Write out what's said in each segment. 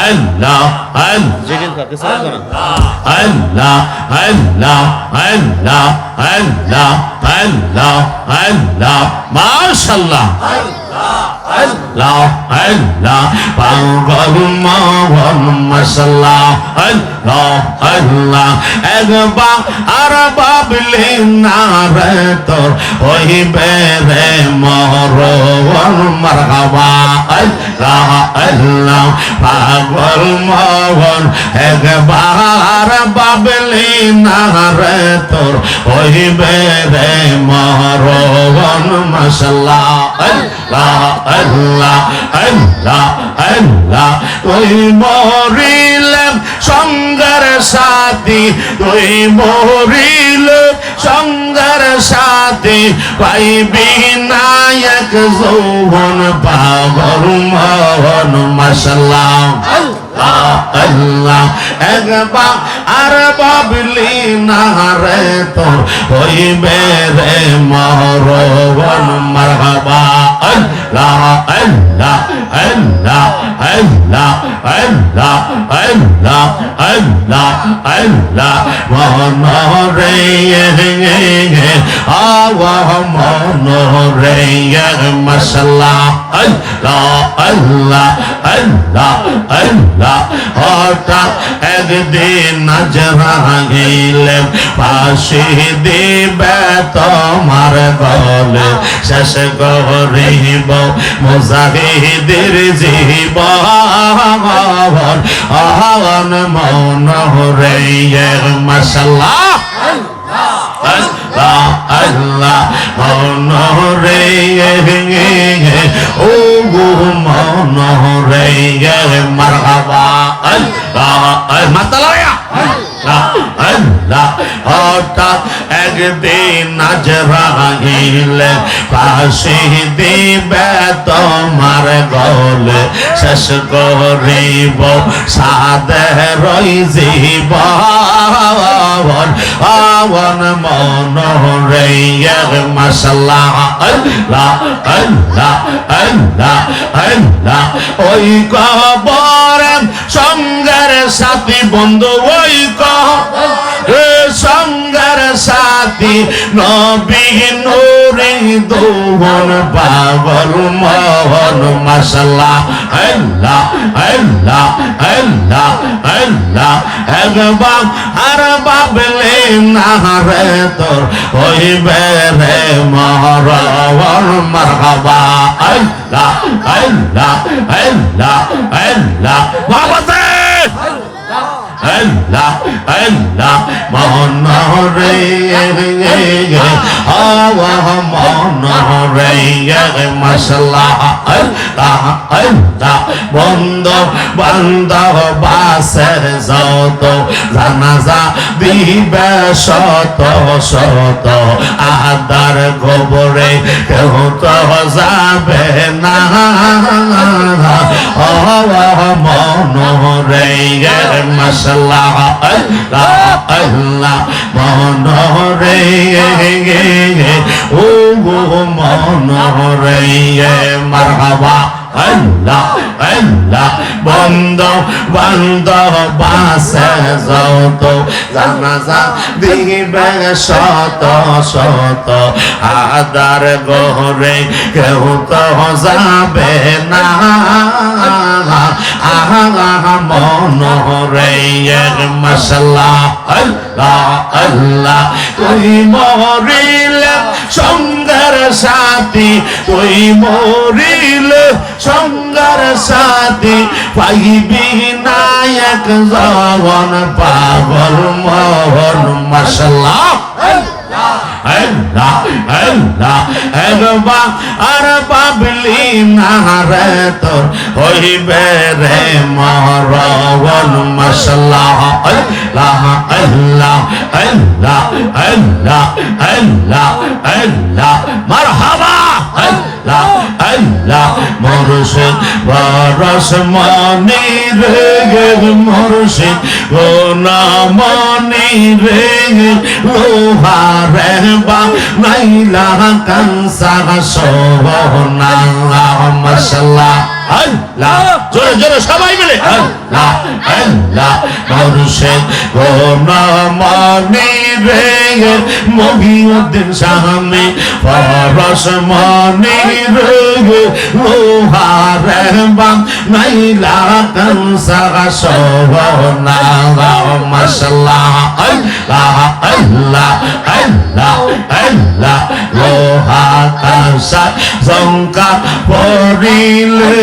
আল্লাহ আল্লাহ আল্লাহ আল্লাহ আল্লাহ আল্লাহ আল্লাহ মাশাল্লাহ আল্লাহ আল্লাহ পাগলমা মশলা আল্লাহ আল্লাহ একবার আর বাবলে না রে তোর হইবে রে মরণ মারহাবা। আল্লাহ আল্লাহ পাগল মোহন একবার বাবলি নারে তোর হইবে রে মরণ মশলা আল্লাহ আল্লাহ আল্লাহ আল্লাহ, ওই মরিলে সঙ্গের সাথী, তুই মরিলে। সঙ্গের সাথী পাইবি নায়ক যৌবন, পাগল মোহন মশলা আল্লাহ, একবার আর বাবলি না রে তোর, হইবে রে মরবন, মারহাবা। আল্লাহ আল্লাহ আল্লাহ আল্লাহ আল্লাহ আল্লাহ। আল্লাহ আল্লাহ মন রে আওয়া মন রে মশলা আল্লাহ আল্লাহ আল্লাহ হঠাৎ একদিন নজরা গেলে পাশে দেবে তোমার গলে। শেষ গরিব মুজাহিদের জীব আহন মন রে মশলা আল্লাহ আল্লাহ অনরে ও গো মনরে মারহাবা আল্লাহ মাতালা আল্লাহ হঠাৎ একদিন নজরা গেলে পাশে দিবে তোমার গলে, শেষ করিব সাদে রই জীব আওয়ান মন রে মশলা আল্লাহ আল্লাহ আল্লাহ আল্লাহ। ওই কবরে সঙ্গের সাথী বন্ধু, ওই সঙ্গের সাথী নবী নুরে দোহন পাগল মোহন মশলা আল্লাহ আল্লাহ আল্লাহ আল্লাহ। একবার আর বাবলে না রে তোর হইবে রে মহরণ মারহাবা। আল্লাহ আল্লাহ আল্লাহ আল্লাহ। বাবাতে আল্লাহ আল্লাহ মন রে আওয়া মন রে মশলা আল্লাহ আল্লাহ, বন্ধ বন্ধ বাসের যত, জানাজা দিবে শত শত আদার গোবরে কেউ তো যাবে না। মন রে মশলা আল্লাহ আল্লাহ মন রে ও মন রে মারহাবা। আল্লাহ আল্লাহ, বন্ধ বন্ধ, বাসে যত, জানাজা দিবে শত শত, আদার গহরে কেউ তো যাবে না। আহা মন রে মশলা আল্লাহ আল্লাহ, তুই মরিলে সঙ্গের সাথে তুই মরিলে সঙ্গার সাথে পাইবি নায়ক জবন পাগল মোহন মশলা আল্লাহ আল্লাহ একবার আর পাবলি না রে তোর হইবে রে মরণ মশলা আল্লাহ আল্লাহ আল্লাহ আল্লাহ আল্লাহ আল্লাহ, মারহাবা, আল্লাহ। আল্লাহ মুর্শিদ, বরস মনি রে মুর্শিদ, গোনা মনি রে লোহারে বা নাইলা কানসা সোনা মশলা আল্লাহ জোরে জোরে সবাই মিলে। মুর্শিদ গোনা মনি রে মহিউদ্দিন সামনে পরশ মনি রে লোহারে বাম নাইলা কানসা সোনা মশলা আল্লাহ আল্লাহ আল্লাহ আল্লাহ লোহা কানসা জঙ্কা পরিলে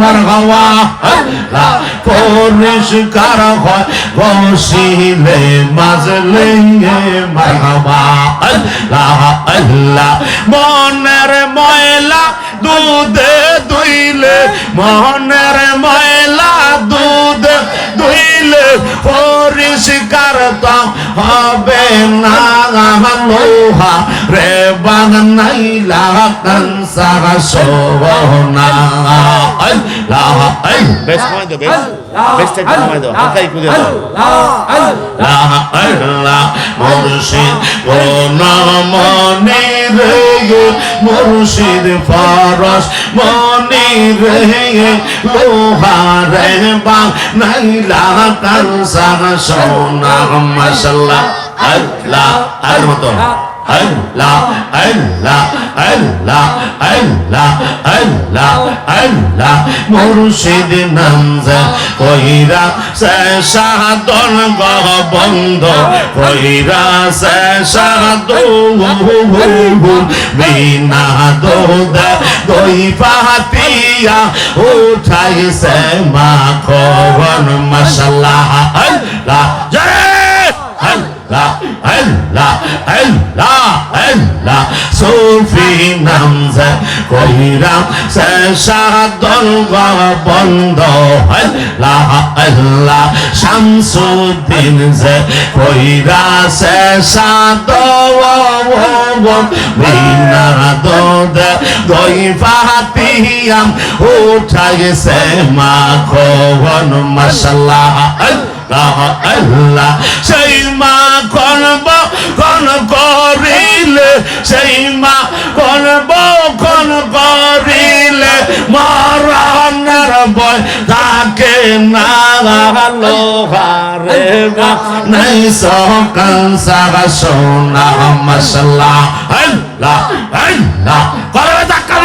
মারহাওয়া আল্লাহ পরিষ্কার হয় বসিলে মাজলে মারহাওয়া আল্লাহ আল্লাহ মনের ময়লা দুধে দুইলে মনের ময়লা, দুধ দুইলে পরিষ্কার তো হবে না। লোহা রে বানাইলা কানসা সোনা আল্লাহ আল্লাহ বেশ, কমাই দাও বেশ। বেশ টাইট কমাই দাও হালকা একটু দিয়ে দাও আল্লাহ আল্লাহ মুর্শিদ গোনা মনি রে মুর্শিদ ফরস মনি রে লোহা রে বা নাইলা কানসা সোনা মশলা আল্লাহ আর আল্লাহ আল্লাহ আল্লাহ আল্লাহ আল্লাহ আল্লাহ। মুর্শিদ নামজা, কইরা সে সাদন গহ বন্ধ। কইরা সে সাদু বিনা দোদা দই পাতিয়া উঠাই সে মা কবন মশলা আল্লাহ। জয়! আল্লাহ আল্লাহ আল্লাহ। সুফি নামজে কইরাম, সে সাদল বন্ধ। আল্লাহ আল্লাহ, শামসুদ্দিন যে কইরা, সে সাদ বিনা দোদ দই পাতিয়াম উঠাই সে মা খবন মশলা আল্লাহ। আল্লাহ, সেই মা করব কোন করিলে, সেই মা করব কোন করিলে, মরণের বয় তাকে না। লোহারে নাই সকাল সারা সোনা মশলা আল্লাহ আল্লাহ করবে ধাক্কা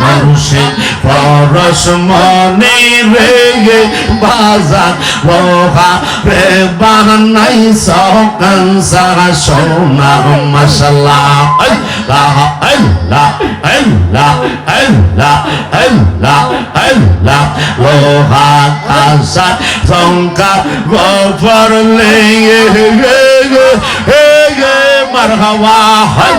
মুর্শিদ পরশ মনে রে বাজার লোহা রে বানাই সকাল সারা সোনা মশলা আল্লাহ আল্লাহ আল্লাহ আল্লাহ আল্লাহ আল্লাহ। লোহা কাঁসা সংকা গোফর লে মারহাওয়া হয়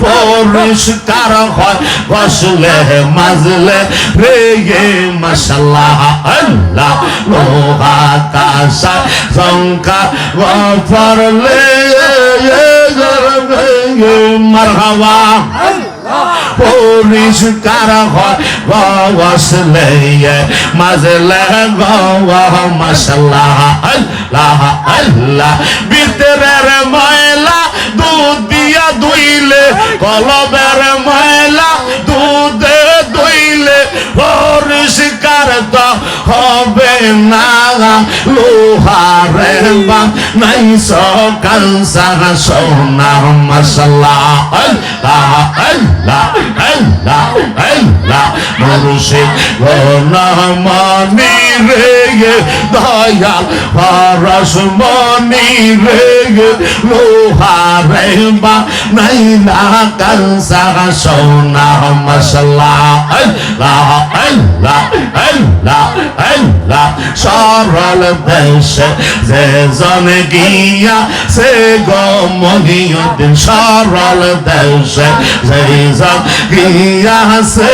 পরিষ্কার হয় বসলে মাজলে রে মশাল্লাহ আল্লাহ লোহা কাঁসা সংকা গোফরলে মারহাওয়া পরিষ্কার বসলে মাজলে মশলা আল্লাহ আল্লাহ। ভিতরের ময়লা দুধ দিয়া ধুইলে কলবের ময়লা দুধে ধুইলে পরিষ্কার তো হবে না। luharemba naiso kansara sona masala la la la la murushi gona mani rege daya paras mani rege luharemba naila kansara sona masala la la la la la la সরল দেশে যে জনে গিয়া সে গো মহিউদ্দিন সরল দেশে যে জন গিয়া সে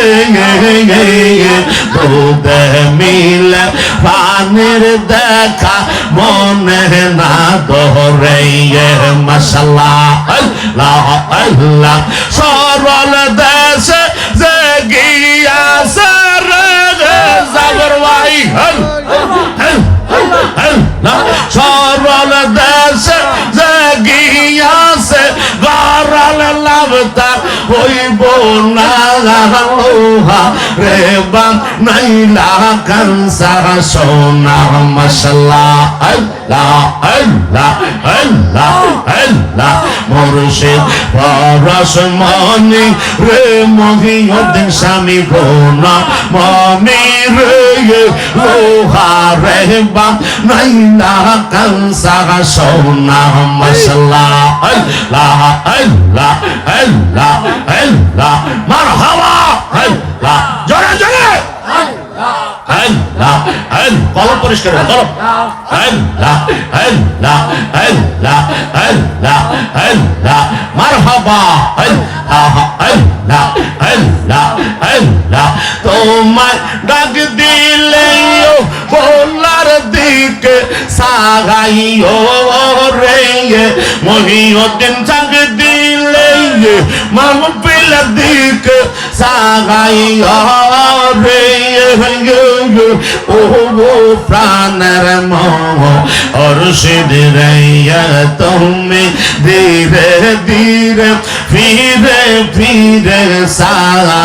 দুধে মিলে পানির দেখা মনে না ধরে মশাল্লাহ আল্লাহ আল্লাহ সরল দেশে যে গিয়াছে রে জাগর ভাই সরল দেশে যে গিয়াছে গরল লাভতা হইব না। লোহা রে বাম নাইলা কানসা সোনা মশলা আল্লাহ আল্লাহ আল্লাহ আল্লাহ মুর্শিদ পরশ স্বামী গোনা মনি রে লোহা রে বাম নাইলা কানসা সোনা মশলা আল্লাহ আল্লাহ আল্লাহ আল্লাহ মারহাবা আল্লাহ জোরে জোরে আল্লাহ আল্লাহ কলম পরিষ্কার করো, কলম আল্লাহ আল্লাহ আল্লাহ আল্লাহ আল্লাহ মারহাবা আল্লাহ আল্লাহ আল্লাহ তোমায় ডাক দিলে বলার দিকে সাগাইও রে মহিউদ্দিন ডাক দিলে মাহফিল দিকে সাগাইও রে ও প্রাণের মোহ অর্ষিদ রইয়া তুমি ধীরে ধীরে, ফিরে ফিরে সারা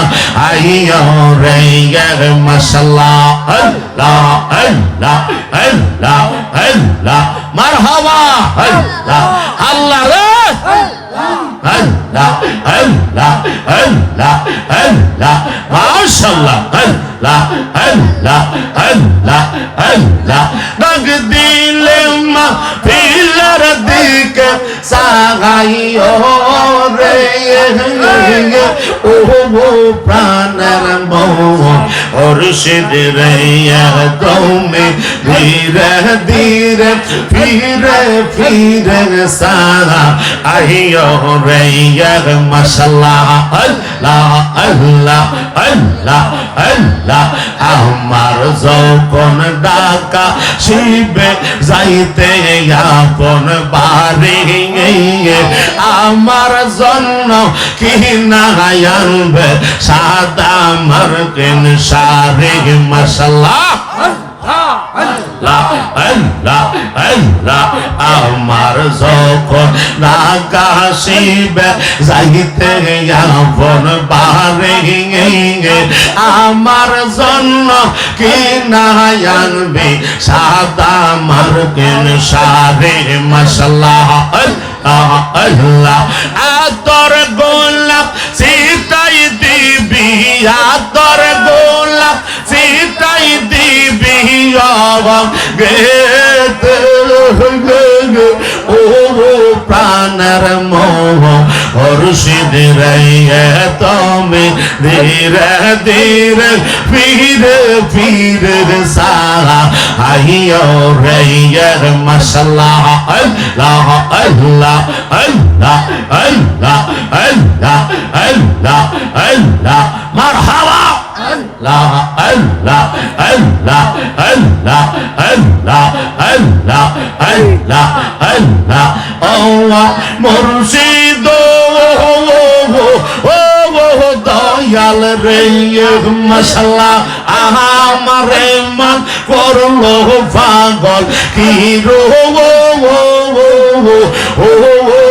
আইয়ো রইয়া মশলা আল্লাহ আল্লাহ আল্লাহ আল্লাহ, মারহাবা, আল্লাহ আল্লাহ রে, আল্লাহ আল্লাহ আল্লাহ আল্লাহ মাশাআল্লাহ আল্লাহ। আল্লাহ আল্লাহ আল্লাহ ডাক দিলে মা পিলার দিকে সাগাইও রে ও প্রাণের মোহ, অর্ষিদ রে কৌমে, ধীরে ধীরে, ফিরে ফিরে সারা। আহিও রে মশলা আল্লাহ আল্লাহ আল্লাহ আল্লাহ আমার যখন ডাকা শিবে যাইতে আপন বাড়ি। আমার জন্য কি না আনবে? সাদা মার্কিন সারে মশলা আল্লাহ আল্লাহ। আল্লাহ আমার যখন নাগাসিবে যাইতে আপন বারে আমার জন্য কি না আনবি? সাদা মার্কিন সারে মশলা আল্লাহ আল্লাহ। আতর গোলাপ সীতাই দিবি আতর গোলাপ সীতাই দিবি। গেতে ও প্রাণের মোহ হর্ষিদ রে তুমি ধীরে ধীরে ফিরে ফিরে সারা আইয়ো রে মশলা আল্লাহ আল্লাহ আল্লাহ আল্লাহ আল্লাহ আল্লাহ আল্লাহ মারহাবা আল্লাহ আল্লাহ আল্লাহ আল্লাহ আল্লাহ আল্লাহ আল্লাহ আল্লাহ আল্লাহ মুর্শিদ ও ও দয়াল রে মশলা আমার মন করল পাগল কি রো ও ও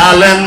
ലാലൻ